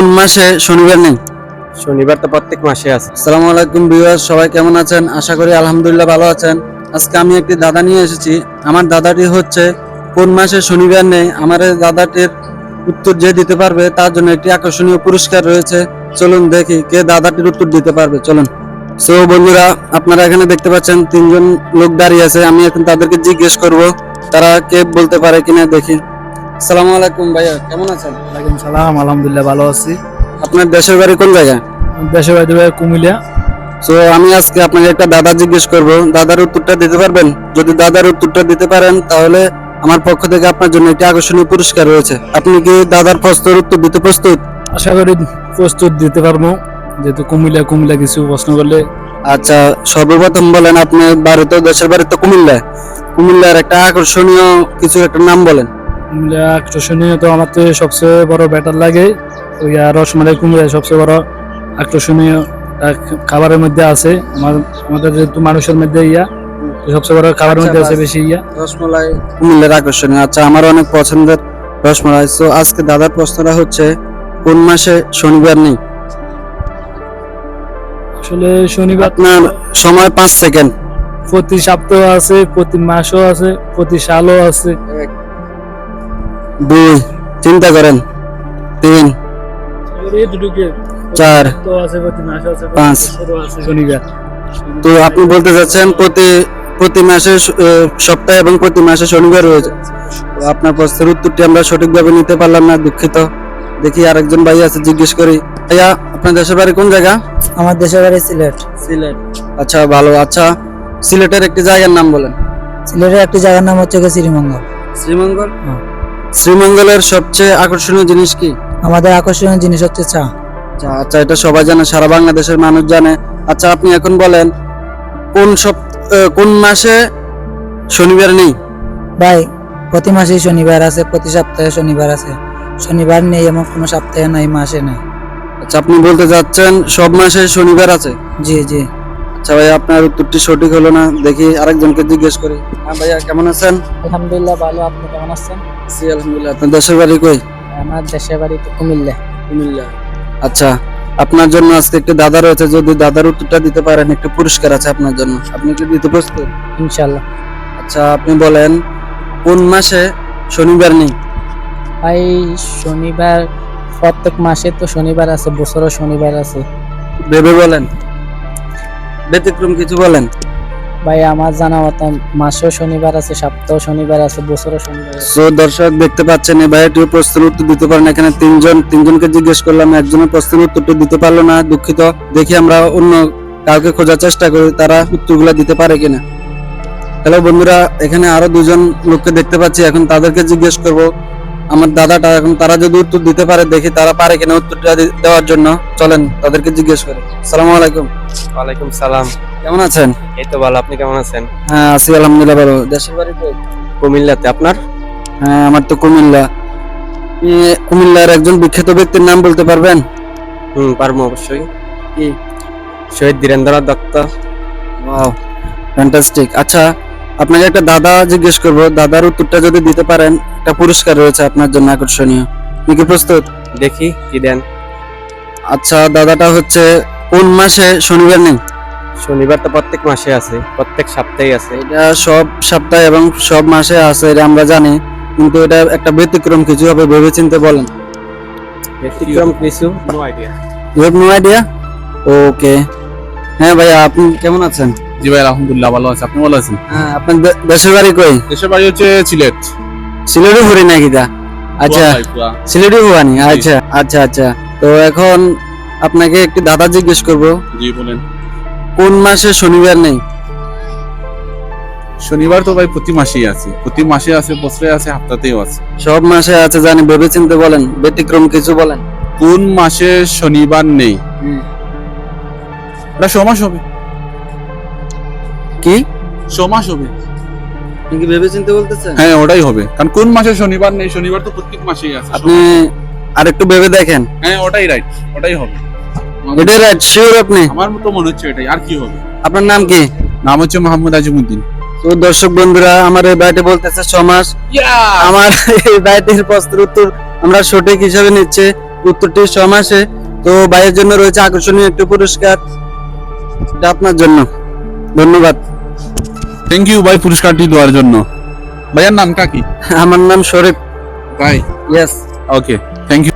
কোন মাসে শনিবার নেই? শনিবার তো প্রত্যেক মাসে আছে। আসসালামু আলাইকুম ভিউয়ার্স সবাই কেমন আছেন? আশা করি আলহামদুলিল্লাহ ভালো আছেন। আজকে আমি একটি দাদা নিয়ে এসেছি। আমার দাদাটি হচ্ছে কোন মাসে শনিবার নেই? আমার এই দাদাটির উত্তর যে দিতে পারবে তার জন্য একটি আকর্ষণীয় পুরস্কার রয়েছে। চলুন দেখি কে দাদাটির উত্তর দিতে পারবে। চলুন। সো বন্ধুরা আপনারা এখানে দেখতে পাচ্ছেন তিনজন লোক দাঁড়িয়ে আছে। আমি এখন তাদেরকে জিজ্ঞেস করব তারা কে বলতে পারে কিনা দেখি। আসসালামু আলাইকুম ভাইয়া কেমন আছেন? ওয়ালাইকুম সালাম আলহামদুলিল্লাহ ভালো আছি। আপনার দেশের বাড়ি কোন জায়গায়? দেশে বাড়ি ভাই কুমিল্লা। তো আমি আজকে আপনাকে একটা দাদা জিজ্ঞেস করব দাদার উত্তরটা দিতে পারবেন? যদি দাদার উত্তরটা দিতে পারেন তাহলে আমার পক্ষ থেকে আপনার জন্য একটি আকর্ষণীয় পুরস্কার রয়েছে। আপনি কি দাদার প্রশ্নের উত্তর দিতে প্রস্তুত? আশা করি প্রস্তুত দিতে পারব। যেহেতু কুমিল্লা কুমিল্লা কিছু প্রশ্ন করলে আচ্ছা সর্বপ্রথম বলেন আপনি বাড়িতে দেশের বাড়িতে কুমিল্লা কুমিল্লার একটা আকর্ষণীয় কিছু একটা নাম বলেন। আকর্ষণীয় তো আমার তো সবচেয়ে বড় ব্যাটার লাগে। ওই রসমালাই কুমিল্লা সবচেয়ে বড় আকর্ষণীয় খাবারের মধ্যে আছে। আমার আমাদের যেহেতু মানুষের মধ্যে ইয়া সবচেয়ে বড় খাবারের মধ্যে আছে বেশি ইয়া। রসমালাই কুমিল্লার আকর্ষণীয়। আচ্ছা আমার অনেক পছন্দের রসমালাই। তো আজকে দাদার প্রশ্নটা হচ্ছে কোন মাসে শনিবার নেই? আসলে শনিবার আপনার সময় পাঁচ সেকেন্ড। প্রতি সপ্তাহ আছে প্রতি মাসও আছে প্রতি সালও আছে। দুই চিন্তা করেন। তিন চার পাঁচ। শনিবার তো আপনি বলতে চাচ্ছেন প্রতি প্রতি মাসে সপ্তাহে এবং প্রতি মাসে শনিবার রয়েছে তো আপনার প্রশ্নের উত্তরটি আমরা সঠিকভাবে নিতে পারলাম না দুঃখিত। দেখি আরেকজন ভাই আছে জিজ্ঞেস করি। ভাইয়া আপনার দেশের বাড়ি কোন জায়গা? আমার দেশের বাড়ি সিলেট। সিলেট। আচ্ছা ভালো। আচ্ছা সিলেটের একটি জায়গার নাম বলেন। সিলেটের একটি জায়গার নাম হচ্ছে গিয়ে শ্রীমঙ্গল। শ্রীমঙ্গল? হ্যাঁ। শ্রীমঙ্গলের সবচেয়ে আকর্ষণীয় জিনিস কি? আমাদের আকর্ষণীয় জিনিস হচ্ছে চা। আচ্ছা আচ্ছা এটা সবাই জানে সারা বাংলাদেশের মানুষ জানে। আচ্ছা আপনি এখন বলেন কোন আহ, কোন মাসে শনিবার নেই? ভাই প্রতি মাসেই শনিবার আছে প্রতি সপ্তাহে শনিবার আছে। শনিবার নেই এমন কোনো সপ্তাহে নাই মাসে নাই। আচ্ছা আপনি বলতে যাচ্ছেন সব মাসে শনিবার আছে? জি জি। আচ্ছা ভাই আপনার উত্তরটি সঠিক হলো না দেখি আরেকজনকে জিজ্ঞেস করি। হ্যাঁ ভাইয়া কেমন আছেন? আলহামদুলিল্লাহ ভালো আপনি কেমন আছেন? জি আলহামদুলিল্লাহ। আপনার দেশের বাড়ি কই? আমার দেশের বাড়ি তো কুমিল্লা। কুমিল্লা। আচ্ছা আপনার জন্য আজকে একটি দাদা রয়েছে যদি দাদার উত্তরটা দিতে পারেন একটু পুরস্কার আছে আপনার জন্য। আপনি কি দিতে প্রস্তুত? ইনশাল্লাহ আচ্ছা আপনি বলেন কোন মাসে শনিবার নেই? ভাই শনিবার প্রত্যেক মাসে তো শনিবার আছে বছরও শনিবার আছে। ভেবে বলেন। ব্যতিক্রম কিছু বলেন। ভাই আমার জানা মতো মাসেও শনিবার আছে সপ্তাহ শনিবার আছে বছরও শনিবার সো দর্শক দেখতে পাচ্ছেন এই ভাইটিও প্রশ্নের উত্তর দিতে পারেন। এখানে তিনজন তিনজনকে জিজ্ঞেস করলাম একজনের প্রশ্নের উত্তরটা দিতে পারল না দুঃখিত। দেখি আমরা অন্য কাউকে খোঁজার চেষ্টা করি তারা উত্তরগুলো দিতে পারে কিনা। হ্যালো বন্ধুরা এখানে আরও দুজন লোককে দেখতে পাচ্ছি। এখন তাদেরকে জিজ্ঞেস করব আমার দাদাটা এখন তারা যদি উত্তর দিতে পারে দেখি তারা পারে কিনা উত্তরটা দেওয়ার জন্য। চলেন তাদেরকে জিজ্ঞেস করি। সালামু আলাইকুম। ওয়ালাইকুম সালাম। কেমন আছেন? এই তো ভালো আপনি কেমন আছেন? হ্যাঁ আছি আলহামদুলিল্লাহ ভালো। দেশের বাড়িতে কুমিল্লাতে আপনার? হ্যাঁ আমার তো কুমিল্লা। কুমিল্লার একজন বিখ্যাত ব্যক্তির নাম বলতে পারবেন? হুম পারব অবশ্যই। কি? শহীদ ধীরেন্দ্রনাথ দত্ত। ওয়াও ফ্যান্টাস্টিক আচ্ছা আপনাকে একটা দাদা জিজ্ঞেস করব। দাদার উত্তরটা যদি দিতে পারেন একটা পুরস্কার রয়েছে আপনার জন্য আকর্ষণীয়। আপনি কি প্রস্তুত? দেখি কি দেন। আচ্ছা দাদাটা হচ্ছে কোন মাসে শনিবার নেই? শনিবার তো প্রত্যেক মাসে আছে প্রত্যেক সপ্তাহে আছে। এটা সব সপ্তাহে এবং সব মাসে আছে এটা আমরা জানি। কিন্তু এটা একটা ব্যতিক্রম কিছু হবে ভেবেচিন্তে বলেন। ব্যতিক্রম কিছু? No idea you have no idea okay হ্যাঁ ভাইয়া আপনি কেমন আছেন? জি ভাই আলহামদুলিল্লাহ ভালো আছে। আপনি ভালো আছেন? হ্যাঁ আপনার দেশের বাড়ি কই? দেশের বাড়ি হচ্ছে সিলেট। সিলেটি ঘুরি নাকি দা আচ্ছা। সিলেটি ভুয়ানি আচ্ছা আচ্ছা আচ্ছা। তো এখন আপনাকে একটি দাদা জিজ্ঞেস করব। জি বলেন। কোন মাসে শনিবার নেই? শনিবার তো ভাই প্রতি মাসেই আছে। প্রতি মাসে আছে বছরে আছে হাফতাতেও আছে। সব মাসে আছে জানি ভেবেচিন্তে বলেন ব্যতিক্রম কিছু বলেন। কোন মাসে শনিবার নেই? এটা সমাস হবে। কি? সমাস হবে কি ভেবেচিন্তে বলতেছেন? হ্যাঁ ওটাই হবে। কারণ কোন মাসে শনিবার নেই? শনিবার তো প্রত্যেক মাসেই আছে আপনি আরেকটু ভেবে দেখেন। হ্যাঁ ওটাই রাইট ওটাই হবে। এটাই রাইট শিওর আপনি? আমার মতো মনে হচ্ছে এটাই আর কি হবে? আপনার নাম কি? নাম হচ্ছে মোহাম্মদ আজিমুদ্দিন। তো দর্শক বন্ধুরা আমার এই বাড়িতে বলতেছে ছমাস আমার এই বাড়িটির প্রশ্নের উত্তর আমরা সঠিক হিসাবে নিচ্ছে। উত্তরটি ছ মাসে তো ভাইয়ের জন্য রয়েছে আকর্ষণীয় একটি পুরস্কার। এটা আপনার জন্য। ধন্যবাদ। থ্যাংক ইউ ভাই পুরস্কারটি দেওয়ার জন্য। ভাইয়ার নামটা কি আমার নাম শরীফ। ভাই? Yes okay thank you